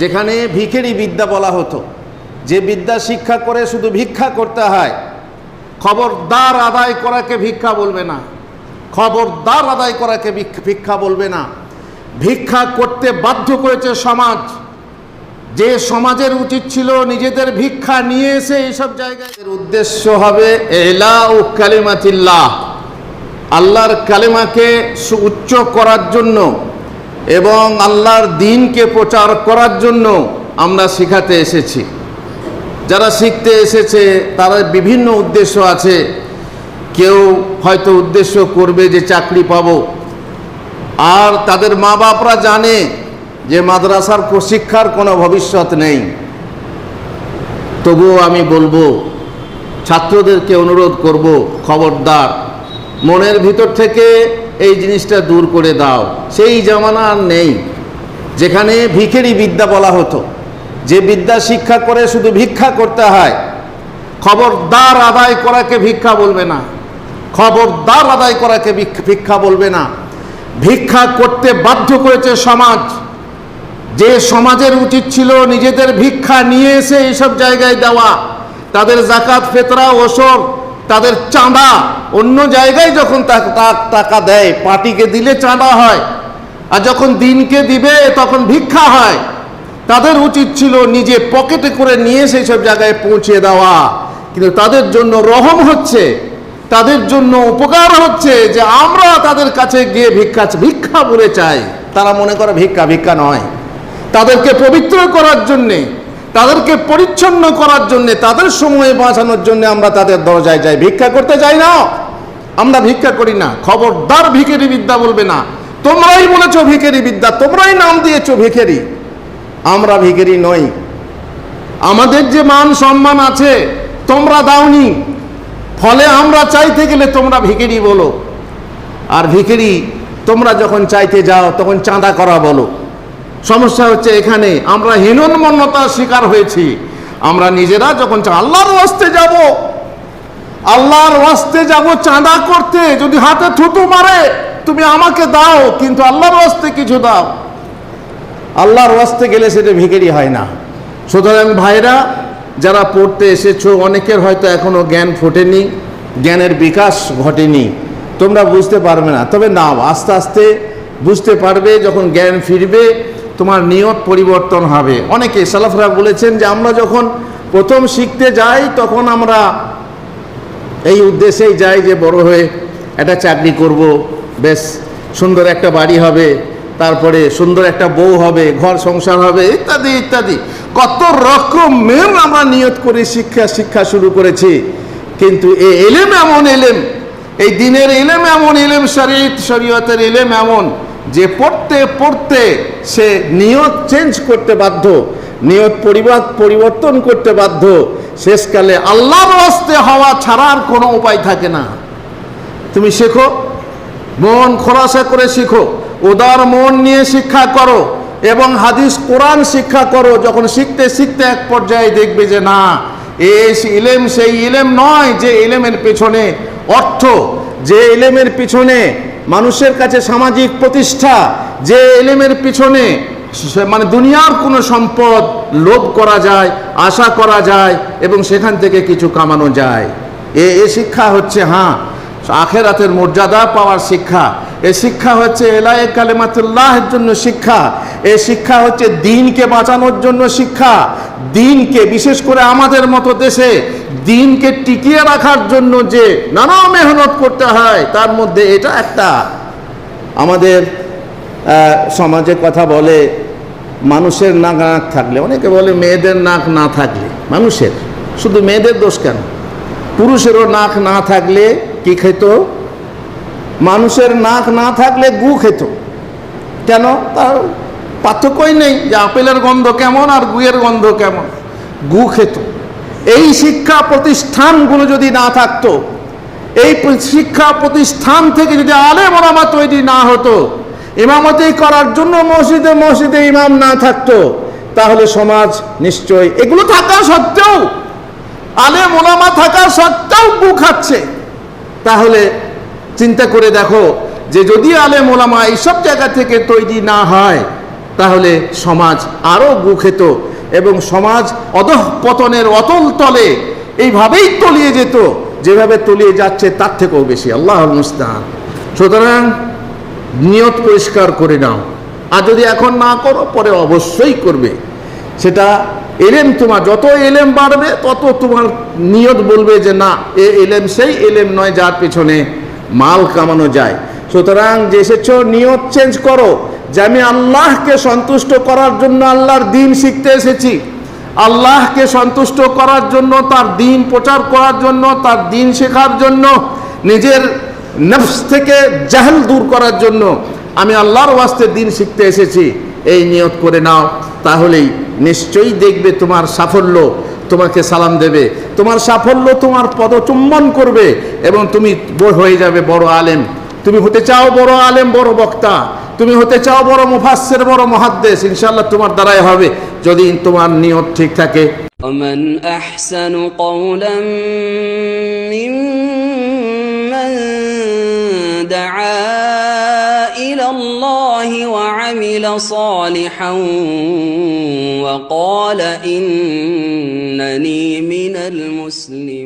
যেখানে ভিখেরি বিদ্যা বলা হতো। যে বিদ্যা শিক্ষা করে শুধু ভিক্ষা করতে হয়, খবরদার আদায় করাকে ভিক্ষা বলবে না, খবরদার আদায় করাকে ভিক- ভিক্ষা বলবে না। ভিক্ষা করতে বাধ্য করেছে সমাজ। যে সমাজের উচিত ছিল নিজেদের ভিক্ষা নিয়ে এসে এইসব জায়গায়। উদ্দেশ্য হবে এলা ও কালিমাতিল্লাহ, আল্লাহর কালেমাকে উচ্চ করার জন্য। এবং আল্লাহর দিনকে প্রচার করার জন্য আমরা শেখাতে এসেছি। যারা শিখতে এসেছে, তারা বিভিন্ন উদ্দেশ্য আছে। কেউ হয়তো উদ্দেশ্য করবে যে চাকরি পাব। আর তাদের মা বাপরা জানে যে মাদ্রাসার শিক্ষার কোনো ভবিষ্যৎ নেই। তবুও আমি বলব, ছাত্রদেরকে অনুরোধ করব, খবরদার। মনের ভিতর থেকে এই জিনিসটা দূর করে দাও। সেই জামানা আর নেই। যেখানে ভিখেরি বিদ্যা বলা হতো। যে বিদ্যা শিক্ষা করে শুধু ভিক্ষা করতে হয়। খবরদার আদায় করাকে ভিক্ষা বলবে না। খবরদার আদায় করাকে ভিক- ভিক্ষা বলবে না। ভিক্ষা করতে বাধ্য করেছে সমাজ। যে সমাজের উচিত ছিল নিজেদের ভিক্ষা নিয়ে এসে এইসব জায়গায় দেওয়া। তাদের জাকাত, ফেতরা, ওসর তাদের চাঁদা। অন্য জায়গায় যখন টাকা দেয়, পার্টিকে দিলে চাঁদা হয়। আর যখন দিনকে দিবে, তখন ভিক্ষা হয়। তাদের উচিত ছিল নিজে পকেটে করে নিয়ে সেই সব জায়গায় পৌঁছে দেওয়া। কিন্তু তাদের জন্য রহম হচ্ছে। তাদের জন্য উপকার হচ্ছে যে আমরা তাদের কাছে গিয়ে ভিক্ষা ভিক্ষা বলে চাই। তারা মনে করে ভিক্ষা ভিক্ষা নয়। তাদেরকে পবিত্র করার জন্যে তাদেরকে পরিচ্ছন্ন করার জন্যে, তাদের সময় বাঁচানোর জন্য আমরা তাদের দরজায় যাই। ভিক্ষা করতে যাই না? আমরা ভিক্ষা করি না। খবরদার ভিখেরি বিদ্যা বলবে না। তোমরাই বলেছ ভিখেরি বিদ্যা, তোমরাই নাম দিয়েছ ভিখেরি। আমরা ভিখেরি নই। আমাদের যে মান সম্মান আছে, তোমরা দাওনি। ফলে আমরা চাইতে গেলে তোমরা ভিখেরি বলো। আর ভিখেরি, তোমরা যখন চাইতে যাও, তখন চাঁদা করা বলো। সমস্যা হচ্ছে এখানে, আমরা হীনন্মন্যতার শিকার হয়েছি। আমরা নিজেরা যখন আল্লাহর ওয়াস্তে যাব, আল্লাহর ওয়াস্তে যাব চাঁদা করতে, যদি হাতে থুতু মারে, তুমি আমাকে দাও, কিন্তু আল্লাহর ওয়াস্তে কিছু দাও। আল্লাহর ওয়াস্তে গেলে সেটা ভিখেরি হয় না। সুতরাং ভাইরা, যারা পড়তে এসেছ, অনেকের হয়তো এখনও জ্ঞান ফোটেনি, জ্ঞানের বিকাশ ঘটেনি। তোমরা বুঝতে পারবে না। তবে নাও, আস্তে আস্তে বুঝতে পারবে, যখন জ্ঞান ফিরবে তোমার নিয়ত পরিবর্তন হবে। অনেকে সালাফরা বলেছেন যে আমরা যখন প্রথম শিখতে যাই, তখন আমরা এই উদ্দেশ্যেই যাই যে বড় হয়ে একটা চাকরি করব। বেশ, সুন্দর একটা বাড়ি হবে, তারপরে সুন্দর একটা বউ হবে, ঘর সংসার হবে, ইত্যাদি ইত্যাদি। কত রকমের আমরা নিয়ত করে শিক্ষা শিক্ষা শুরু করেছি। কিন্তু এই এলেম এমন এলেম, এই দিনের এলেম এমন, এলেম শরীয়ত, শরীয়তের এলেম এমন যে পড়তে পড়তে সে নিয়ত চেঞ্জ করতে বাধ্য, নিয়ত পরিবার পরিবর্তন করতে বাধ্য, শেষকালে আল্লাহর রাস্তে হওয়া ছাড়ার কোনো উপায় থাকে না। তুমি শেখো, মন খোলাসা করে শিখো, উদার মন নিয়ে শিক্ষা করো এবং হাদিস, কোরআন শিক্ষা করো, যখন শিখতে শিখতে এক পর্যায়ে দেখবে যে না এই ইলেম, সেই ইলেম নয় যে ইলেমের পেছনে অর্থ, যে ইলেমের পিছনে মানুষের কাছে সামাজিক প্রতিষ্ঠা, যে এলেমের পিছনে মানে দুনিয়ার কোনো সম্পদ লোভ করা যায়, আশা করা যায় এবং সেখান থেকে কিছু কামানো যায়। এ এ শিক্ষা হচ্ছে হ্যাঁ আখেরাতের মর্যাদা পাওয়ার শিক্ষা। এ শিক্ষা হচ্ছে এলায়ে কালেমাতুল্লাহের জন্য শিক্ষা। এ শিক্ষা হচ্ছে দিনকে বাঁচানোর জন্য শিক্ষা। দিনকে বিশেষ করে আমাদের মতো দেশে দিনকে টিকিয়ে রাখার জন্য যে নানা মেহনত করতে হয়, তার মধ্যে এটা একটা। আমাদের সমাজে কথা বলে, মানুষের নাক নাক থাকলে, অনেকে বলে মেয়েদের নাক না থাকলে, মানুষের। শুধু মেয়েদের দোষ কেন? পুরুষেরও নাক না থাকলে কি খেত? মানুষের নাক না থাকলে গু খেত। কেন? তার পার্থক্যই নেই যে আপেলের গন্ধ কেমন আর গুয়ের গন্ধ কেমন। গু খেত। এই শিক্ষা প্রতিষ্ঠানগুলো যদি না থাকতো, এই শিক্ষা প্রতিষ্ঠান থেকে যদি আলে ওলামা তৈরি না হতো, ইমামতি করার জন্য মসজিদে মসজিদে ইমাম না থাকতো, তাহলে সমাজ নিশ্চয় এগুলো থাকা সত্ত্বেও আলে ওলামা থাকা সত্ত্বেও গু খাচ্ছে। তাহলে চিন্তা করে দেখো যে যদি আলেম ওলামা এইসব জায়গা থেকে তৈরি না হয়, তাহলে সমাজ আরও গুখেত এবং সমাজ অধঃ পতনের অতল তলে এইভাবেই তলিয়ে যেত, যেভাবে তলিয়ে যাচ্ছে তার থেকেও বেশি। আল্লাহ মুস্তান সুতরাং নিয়ত পরিষ্কার করে নাও। আর যদি এখন না করো, পরে অবশ্যই করবে। সেটা এলেম তোমার, যত এলেম বাড়বে, তত তোমার নিয়ত বলবে যে না, এ এলেম সেই এলেম নয়, যার পেছনে মাল কামানো যায়। সুতরাং যে এসেছ, নিয়ত চেঞ্জ করো। যে আমি আল্লাহকে সন্তুষ্ট করার জন্য আল্লাহর দিন শিখতে এসেছি। আল্লাহকে সন্তুষ্ট করার জন্য, তার দিন প্রচার করার জন্য, তার দিন শেখার জন্য, নিজের নফস থেকে জাহেল দূর করার জন্য আমি আল্লাহর ওয়াস্তে দিন শিখতে এসেছি। এই নিয়ত করে নাও, তাহলেই নিশ্চয়ই দেখবে তোমার সাফল্য। তোমাকে সালাম দেবে তোমার সাফল্য তোমার পদচুম্বন করবে এবং তুমি ব- হয়ে যাবে বড় আলেম তুমি হতে চাও বড় আলেম বড় বক্তা তুমি হতে চাও বড় মুফাসসির বড় মহাদ্দেশ ইনশাআল্লাহ তোমার দ্বারাই হবে যদি তোমার নিয়ত ঠিক থাকে ومن أحسن قولا ممن دعا إلى الله وعمل صالحا وقال إنني من المسلمين.